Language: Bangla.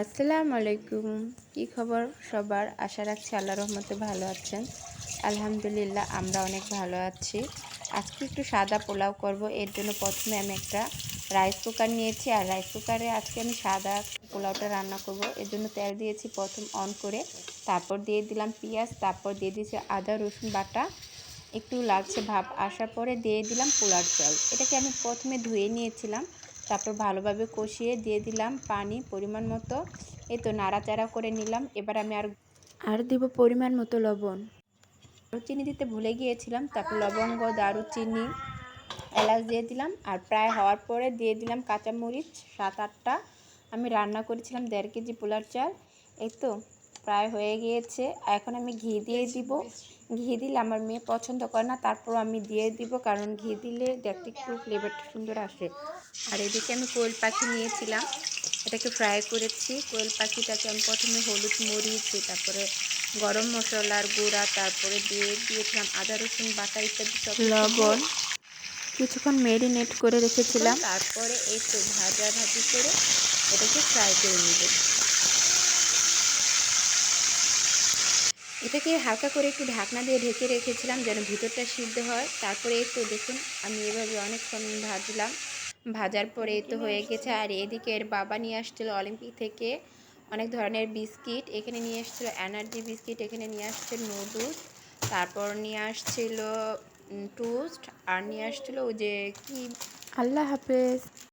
আসসালামু আলাইকুম। কী খবর সবার? আশা রাখছি আল্লাহ রহমতে ভালো আছেন। আলহামদুলিল্লাহ, আমরা অনেক ভালো আছি। আজকে একটু সাদা পোলাও করব। এর জন্য প্রথমে আমি একটা রাইস কুকার নিয়েছি। আর রাইস কুকারে আজকে আমি সাদা পোলাওটা রান্না করব। এর জন্য তেল দিয়েছি প্রথম অন করে। তারপর দিয়ে দিলাম পেঁয়াজ। তারপর দিয়ে দিয়েছি আদা, রসুন বাটা। একটু লাগছে ভাব আসার পরে দিয়ে দিলাম পোলার জল। এটাকে আমি প্রথমে ধুয়ে নিয়েছিলাম। তারপর ভালোভাবে কষিয়ে দিয়ে দিলাম পানি পরিমাণ মতো। এই তো নাড়াচাড়া করে নিলাম। এবার আমি আর আর দিব পরিমাণ মতো লবণ। দারুচিনি দিতে ভুলে গিয়েছিলাম তারপর লবঙ্গ দারুচিনি এলাচ দিয়ে দিলাম আর প্রায় হওয়ার পরে দিয়ে দিলাম কাঁচামরিচ সাত আটটা। আমি রান্না করেছিলাম দেড় কেজি পোলার চাল। এই তো প্রায় হয়ে গিয়েছে। এখন আমি ঘি দিয়ে দিব। ঘি দিলে আমার মেয়ে পছন্দ করে না তারপর আমি দিয়ে দিব কারণ ঘি দিলে দেখতে একটু ফ্লেভারটা সুন্দর আসে। আর এদিকে আমি কোয়েল পাখি নিয়েছিলাম। এটাকে ফ্রাই করেছি। কোয়েল পাখিটাকে আমি প্রথমে হলুদ মরিচ তারপরে গরম মশলার গুঁড়া তারপরে দিয়ে দিয়েছিলাম আদা রসুন বাটা ইত্যাদি সব লবণ। কিছুক্ষণ মেরিনেট করে রেখেছিলাম। তারপরে একটু ভাজা ভাজি করে এটাকে ফ্রাই করে নেব। এটাকে হালকা করে একটু ঢাকনা দিয়ে ঢেকে রেখেছিলাম যেন ভিতরটা সিদ্ধ হয়। তারপরে তো দেখুন, আমি এভাবে অনেকক্ষণ ভাজলাম। ভাজার পরে তো হয়ে গেছে। আর এদিকে এর বাবা নিয়ে আসছিল অলিম্পিক থেকে অনেক ধরনের বিস্কিট। এখানে নিয়ে আসছিল এনার্জি বিস্কিট, এখানে নিয়ে আসছে নুডলস। তারপর নিয়ে আসছিল টোস্ট আর নিয়ে আসছিল ওই যে কি? আল্লাহ হাফেজ।